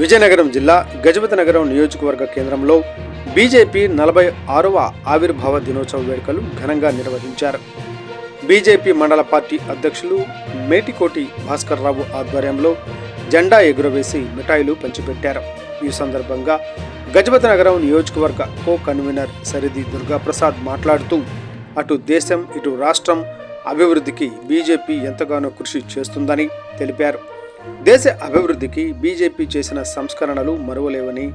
విజయనగరం జిల్లా గజపతి నగరం నియోజకవర్గ కేంద్రంలో బీజేపీ నలభై ఆరవ ఆవిర్భావ దినోత్సవ వేడుకలు ఘనంగా నిర్వహించారు. బీజేపీ మండల పార్టీ అధ్యక్షులు మేటికోటి భాస్కర్రావు ఆధ్వర్యంలో జెండా ఎగురవేసి మిఠాయిలు పంచిపెట్టారు. ఈ సందర్భంగా గజపతి నగరం నియోజకవర్గ కో కన్వీనర్ సరిది దుర్గాప్రసాద్ మాట్లాడుతూ అటు దేశం ఇటు రాష్ట్రం అభివృద్ధికి బీజేపీ ఎంతగానో కృషి చేస్తుందని తెలిపారు. దేశ అభివృద్ధికి బీజేపీ చేసిన సంస్కరణలు మరువలేవని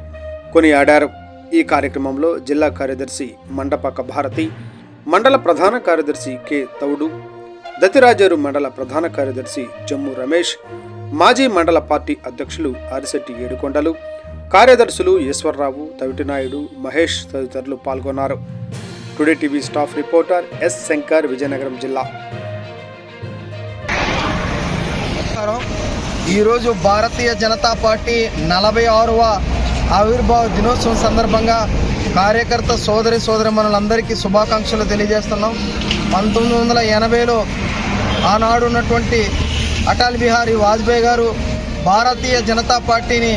కొనియాడారు. ఈ కార్యక్రమంలో జిల్లా కార్యదర్శి మండపక భారతి మండల ప్రధాన కార్యదర్శి కె. తౌడు దతిరాజేరు మండల ప్రధాన కార్యదర్శి జమ్ము రమేష్ మాజీ మండల పార్టీ అధ్యక్షులు అరిశెట్టి ఏడుకొండలు కార్యదర్శులు ఈశ్వరరావు తవిటినాయుడు మహేష్ తదితరులు పాల్గొన్నారు. Today TV staff reporter S. Shankar Vizianagaram జిల్లా. ఈరోజు భారతీయ జనతా పార్టీ నలభై ఆరవ ఆవిర్భావ దినోత్సవం సందర్భంగా కార్యకర్త సోదరి సోదరి మనలందరికీ శుభాకాంక్షలు తెలియజేస్తున్నాం. పంతొమ్మిది వందల ఎనభైలో ఆనాడు ఉన్నటువంటి అటల్ బిహారీ వాజ్పేయి గారు భారతీయ జనతా పార్టీని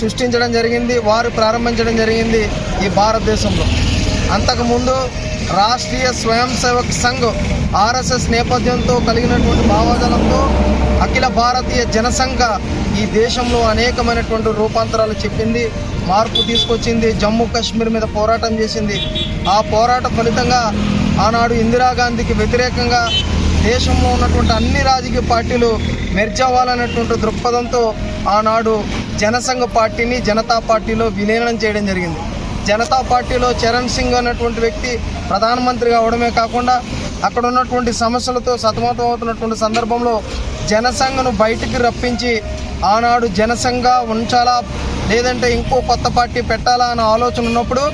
సృష్టించడం జరిగింది వారు ప్రారంభించడం జరిగింది ఈ భారతదేశంలో. అంతకుముందు రాష్ట్రీయ స్వయం సేవక్ సంఘ్ ఆర్ఎస్ఎస్ నేపథ్యంతో కలిగినటువంటి భావజాలంతో అఖిల భారతీయ జనసంఘ ఈ దేశంలో అనేకమైనటువంటి రూపాంతరాలు చెప్పింది మార్పు తీసుకొచ్చింది జమ్మూ కాశ్మీర్ మీద పోరాటం చేసింది. ఆ పోరాట ఫలితంగా ఆనాడు ఇందిరాగాంధీకి వ్యతిరేకంగా దేశంలో ఉన్నటువంటి అన్ని రాజకీయ పార్టీలు మెర్జ్ అవ్వాలనేటువంటి దృక్పథంతో ఆనాడు జనసంఘ పార్టీని జనతా పార్టీలో విలీనం చేయడం జరిగింది. జనతా పార్టీలో చరణ్ సింగ్ అనేటువంటి వ్యక్తి ప్రధానమంత్రిగా అవడమే కాకుండా అక్కడ ఉన్నటువంటి సమస్యలతో సతమతం అవుతున్నటువంటి సందర్భంలో జనసంఘను బయటికి రప్పించి ఆనాడు జనసంఘ ఉంచాలా లేదంటే ఇంకో కొత్త పార్టీ పెట్టాలా అన్న ఆలోచన ఉన్నప్పుడు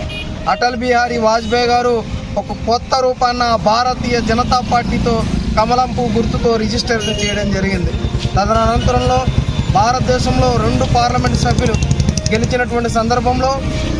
అటల్ బిహారీ వాజ్పేయి గారు ఒక కొత్త రూపాన్న భారతీయ జనతా పార్టీతో కమలం పువ్వు గుర్తుతో రిజిస్టర్ చేయడం జరిగింది. తదనంతరంలో భారతదేశంలో రెండు పార్లమెంట్ సభ్యులు గెలిచినటువంటి సందర్భంలో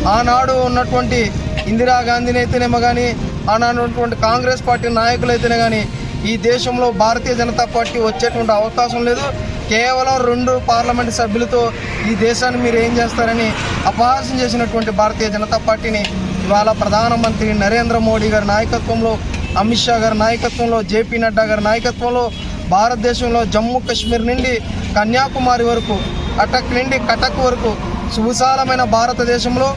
ఆనాడు ఉన్నటువంటి ఇందిరాగాంధీని అయితేనేమో కానీ ఆనాడు ఉన్నటువంటి కాంగ్రెస్ పార్టీ నాయకులు అయితేనే కానీ ఈ దేశంలో భారతీయ జనతా పార్టీ వచ్చేటువంటి అవకాశం లేదు. కేవలం రెండు పార్లమెంట్ సభ్యులతో ఈ దేశాన్ని మీరు ఏం చేస్తారని అపహాసం చేసినటువంటి భారతీయ జనతా పార్టీని ఇవాళ ప్రధానమంత్రి నరేంద్ర మోడీ గారి నాయకత్వంలో అమిత్ షా గారి నాయకత్వంలో జేపీ నడ్డా గారి నాయకత్వంలో భారతదేశంలో జమ్మూ కాశ్మీర్ నుండి కన్యాకుమారి వరకు అటక్ నుండి కటక్ వరకు సువిశాలమైన భారతదేశంలో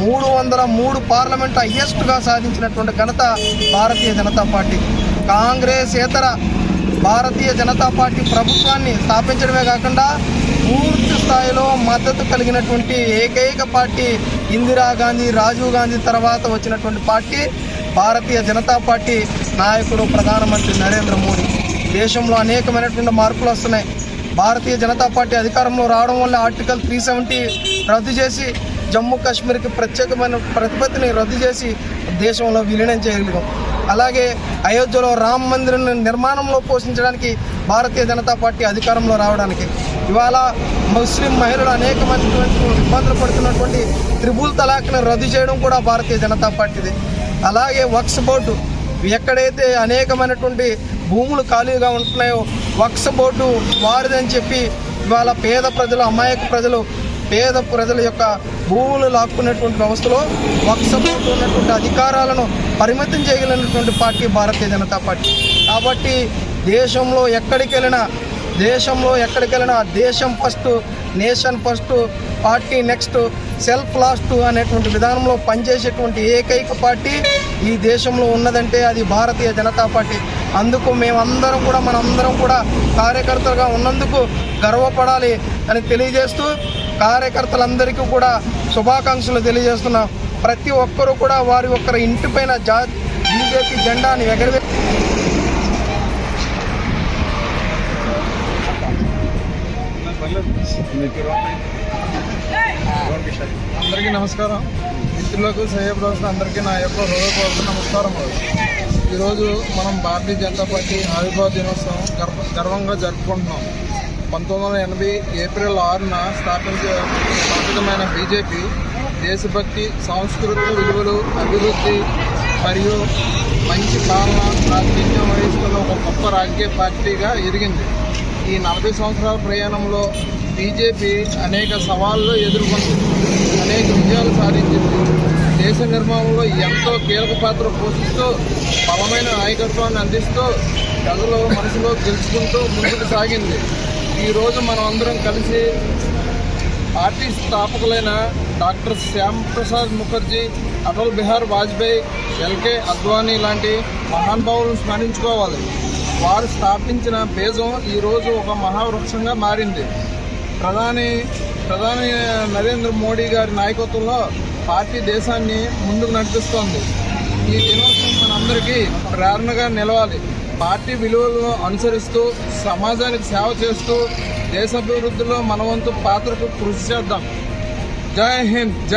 మూడు వందల మూడు పార్లమెంట్ హయ్యెస్ట్గా సాధించినటువంటి ఘనత భారతీయ జనతా పార్టీ. కాంగ్రెస్ ఇతర భారతీయ జనతా పార్టీ ప్రభుత్వాన్ని స్థాపించడమే కాకుండా పూర్తి స్థాయిలో మద్దతు కలిగినటువంటి ఏకైక పార్టీ ఇందిరాగాంధీ రాజీవ్ గాంధీ తర్వాత వచ్చినటువంటి పార్టీ భారతీయ జనతా పార్టీ నాయకుడు ప్రధానమంత్రి నరేంద్ర మోడీ. దేశంలో అనేకమైనటువంటి మార్పులు వస్తున్నాయి. భారతీయ జనతా పార్టీ అధికారంలో రావడం వల్ల ఆర్టికల్ త్రీ సెవెంటీ రద్దు చేసి జమ్మూ కాశ్మీర్కి ప్రత్యేకమైన ప్రతిపత్తిని రద్దు చేసి దేశంలో విలీనం చేయగలిగాం. అలాగే అయోధ్యలో రామ మందిరం నిర్మాణంలో పోషించడానికి భారతీయ జనతా పార్టీ అధికారంలో రావడానికి ఇవాళ ముస్లిం మహిళలు అనేకమైనటువంటి ఇబ్బందులు పడుతున్నటువంటి త్రిబుల్ తలాక్ను రద్దు చేయడం కూడా భారతీయ జనతా పార్టీది. అలాగే వక్స్ బోర్డు ఎక్కడైతే అనేకమైనటువంటి భూములు ఖాళీగా ఉంటున్నాయో వక్స్ బోర్డు వారిదని చెప్పి ఇవాళ పేద ప్రజలు అమాయక ప్రజలు పేద ప్రజల యొక్క భూములు లాక్కునేటువంటి వ్యవస్థలో వక్స్ బోర్డు ఉన్నటువంటి అధికారాలను పరిమితం చేయగలిగినటువంటి పార్టీ భారతీయ జనతా పార్టీ. కాబట్టి దేశంలో ఎక్కడికి వెళ్ళినా దేశంలో ఎక్కడికి వెళ్ళినా దేశం first nation first party next self last అనేటువంటి విధానంలో పనిచేసేటువంటి ఏకైక పార్టీ ఈ దేశంలో ఉన్నదంటే అది భారతీయ జనతా పార్టీ. అందుకు మేమందరం కూడా మనందరం కూడా కార్యకర్తలుగా ఉన్నందుకు గర్వపడాలి అని తెలియజేస్తూ కార్యకర్తలందరికీ కూడా శుభాకాంక్షలు తెలియజేస్తున్నాం. ప్రతి ఒక్కరూ కూడా వారి ఒక్కరి ఇంటిపైన జా బీజేపీ జెండాని ఎగరవే అందరికీ నమస్కారం. మిత్రులకు సహ్యప్రదర్శన అందరికీ నా యొక్క హృదయపూర్వక నమస్కారం ఈరోజు మనం భారతీయ జనతా పార్టీ ఆవిర్భావ దినోత్సవం గర్వ గర్వంగా జరుపుకుంటున్నాం. పంతొమ్మిది వందల ఎనభై ఏప్రిల్ ఆరున స్థాపించ స్థాపితమైన బీజేపీ దేశభక్తి సాంస్కృతిక విలువలు అభివృద్ధి మరియు మంచి పాలన ప్రాతినిధ్యం వహిస్తున్న ఒక గొప్ప రాజకీయ పార్టీగా ఎదిగింది. ఈ నలభై సంవత్సరాల ప్రయాణంలో బీజేపీ అనేక సవాళ్ళు ఎదుర్కొంది. అనేక విజయాలు సాధించింది. దేశ నిర్మాణంలో ఎంతో కీలక పాత్ర పోషిస్తూ బలమైన నాయకత్వాన్ని అందిస్తూ ప్రజలు మనసులో గెలుచుకుంటూ ముందుకు సాగింది. ఈరోజు మనం అందరం కలిసి party స్థాపకులైన doctor Shyam Prasad Mukherjee Atal Bihari Vajpayee L K Advani లాంటి మహానుభావులను స్మరించుకోవాలి. వారు స్థాపించిన బీజం ఈరోజు ఒక మహావృక్షంగా మారింది. ప్రధాని ప్రధాని నరేంద్ర మోడీ గారి నాయకత్వంలో పార్టీ దేశాన్ని ముందుకు నడిపిస్తోంది. ఈ దినోత్సవం మనందరికీ ప్రేరణగా నిలవాలి. పార్టీ విలువలను అనుసరిస్తూ సమాజానికి సేవ చేస్తూ దేశాభివృద్ధిలో మన వంతు పాత్రకు కృషి చేద్దాం. జై హింద్ జై